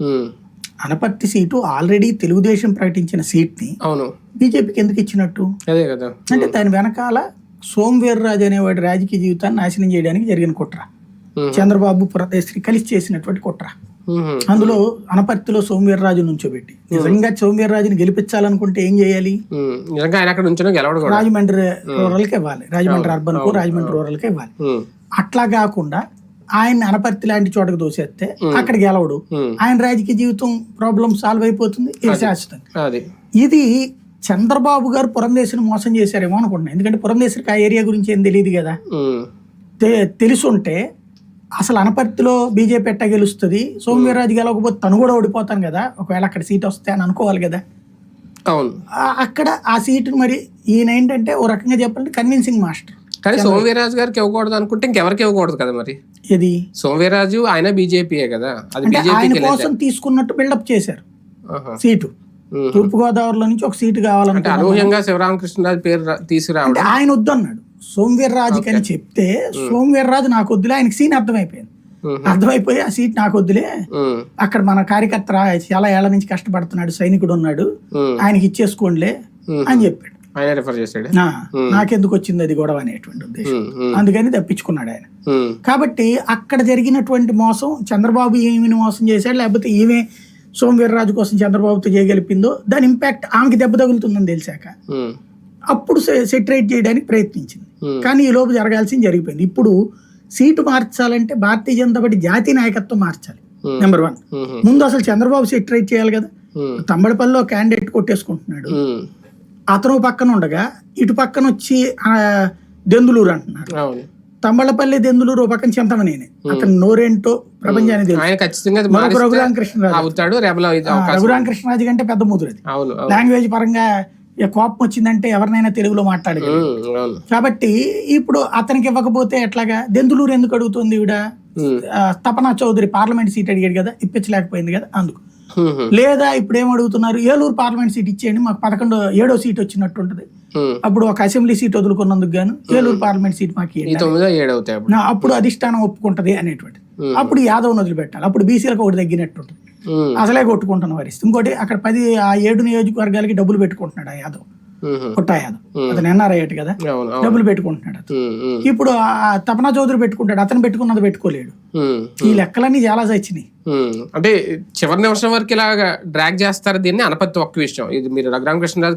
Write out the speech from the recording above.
ఉమ్, Anaparthi seat already Telugu Desam ప్రకటించిన సీట్ని అవును. బీజేపీకి ఎందుకు ఇచ్చినట్టు? అదే కదా. అంటే దాని వెనకాల సోమవీర్రాజు అనేవాడి రాజకీయ జీవితాన్ని నాశనం చేయడానికి జరిగిన కుట్ర. చంద్రబాబు పురదేశ్రీ కలిసి చేసినటువంటి కుట్ర. అందులో అనపర్తిలో సోమవీర్రాజు నుంచోబెట్టి. నిజంగా సోమవీర్రాజుని గెలిపించాలనుకుంటే ఏం చేయాలి? రాజమండ్రి రూరల్కి ఇవ్వాలి. రాజమండ్రి అర్బన్కు రాజమండ్రి రూరల్కి ఇవ్వాలి. ఉమ్, అట్లా కాకుండా ఆయన అనపర్తి లాంటి చోటకు దోసేస్తే అక్కడ గెలవడు. ఆయన రాజకీయ జీవితం ప్రాబ్లం సాల్వ్ అయిపోతుంది ఇది శాశ్వతంగా. అది. ఇది చంద్రబాబు గారు పురంధేశ్వరిని మోసం చేశారేమో అనుకుంటున్నాను ఎందుకంటే పురంధేశ్వరికి ఆ ఏరియా గురించి ఏం తెలియదు కదా. తెలుసుంటే అసలు అనపర్తిలో బీజేపీ ఎట్టా గెలుస్తుంది సోమవీర్రాజు గెలవకపోతే తను కూడా ఓడిపోతాను కదా. ఒకవేళ అక్కడ సీట్ వస్తే అని అనుకోవాలి కదా. అవును. అక్కడ ఆ సీటును మరి ఈయన ఏంటంటే ఓ రకంగా చెప్పాలంటే కన్విన్సింగ్ మాస్టర్ కానీ సోమవీరాజు గారికి ఇవ్వకూడదు అనుకుంటే ఇంకెవరికి ఇవ్వకూడదు కదా మరి? ఇది సోమవీరాజు ఆయన బీజేపీయే కదా. అది అంటే ఆయన బీజేపీకి కోసం తీసుకున్నట్టు బిల్డప్ చేశారు. సీటు. ఉమ్. తూర్పుగోదావరిలో నుంచి ఒక సీటు కావాలంటే అనూహ్యంగా శివరామకృష్ణరాజు పేరు తీసుకురావడం. ఆయన వద్దన్నాడు. సోమవీర్రాజుకి అని చెప్తే సోమవీర్రాజు నాకు వద్దులే ఆయనకి సీన్ అర్థమైపోయింది. అర్థమైపోయి ఆ సీట్ నాకు వద్దులే. అక్కడ మన కార్యకర్త చాలా ఏళ్ళ నుంచి కష్టపడుతున్నాడు సైనికుడు ఉన్నాడు. ఆయనకి ఇచ్చేసుకోండిలే. అని చెప్పాడు. ఆయన రిఫర్ చేశాడు? నాకెందుకు వచ్చింది అది గొడవ అనేటువంటి ఉద్దేశం. అందుకని తప్పించుకున్నాడు ఆయన. కాబట్టి అక్కడ జరిగినటువంటి మోసం చంద్రబాబు ఏమిని మోసం చేశాడు లేకపోతే ఈమె సోమవీర్రాజు కోసం చంద్రబాబుతో చేయగలిపిందో దాని ఇంపాక్ట్ ఆమెకి దెబ్బ తగులుతుందని తెలిసాక అప్పుడు సెటరేట్ చేయడానికి ప్రయత్నించింది. కానీ ఈ లోపు జరగాల్సింది జరిగిపోయింది. ఇప్పుడు సీటు మార్చాలంటే భారతీయ జనతా పార్టీ జాతీయ నాయకత్వం మార్చాలి. నెంబర్ వన్ ముందు అసలు చంద్రబాబు సెటరేట్ చేయాలి కదా. తమ్మడిపల్లిలో క్యాండిడేట్ కొట్టేసుకుంటున్నాడు. అతను పక్కన ఉండగా ఇటు పక్కన వచ్చి దెందులూరు అంటున్నారు తమ్మళ్ళపల్లి దెందులూరు ఓ పక్కన చింతమనేని అతను నోరేంటో ప్రపంచానికి తెలుసు. అవకాశం. రఘురామకృష్ణరాజు కంటే పెద్ద ముదురు అది. అవును అవును. లాంగ్వేజ్ పరంగా కోపం వచ్చిందంటే ఎవరినైనా తెలుగులో మాట్లాడగలరు కాబట్టి ఇప్పుడు అతనికి ఇవ్వకపోతే ఎట్లాగా? దెందులూరు ఎందుకు అడుగుతుంది ఈవిడ? ఆ, తపనా చౌదరి పార్లమెంట్ సీట్ అడిగాడు కదా ఇప్పించలేకపోయింది కదా అందుకు. లేదా ఇప్పుడు ఏం అడుగుతున్నారు? ఏలూరు పార్లమెంట్ సీట్ ఇచ్చేయండి మాకు పదకొండు ఏడో సీట్ వచ్చినట్టు ఉంటుంది. అప్పుడు ఒక అసెంబ్లీ సీట్ వదులుకున్నందుకు గాను ఏలూరు పార్లమెంట్ సీట్ మాకు అప్పుడు. అధిష్టానం ఒప్పుకుంటది అనేటువంటి. అప్పుడు యాదవ్ వదిలిపెట్టాలి. అప్పుడు బీసీలకు ఒకటి తగ్గినట్టు ఉంటుంది అసలే కొట్టుకుంటున్న వారిస్తే ఇంకోటి అక్కడ పది ఆ ఏడు నియోజకవర్గాలకి డబ్బులు పెట్టుకుంటున్నాడు ఆ యాదవ్. యాదవ్ అతను ఎన్ఆర్ఐ అయ్యాడు కదా? డబ్బులు పెట్టుకుంటున్నాడు అతను. ఇప్పుడు ఆ తపనా చౌదరి పెట్టుకుంటాడు అతను పెట్టుకున్నది పెట్టుకోలేడు. ఈ లెక్కలన్నీ చాలా చచ్చినాయి. ఉమ్. అంటే చివరి నిమిషం వరకు ఇలాగా డ్రాగ్ చేస్తారు దీన్ని అనపత్తి ఒక్క విషయం. ఇది మీరు రఘురామకృష్ణరాజు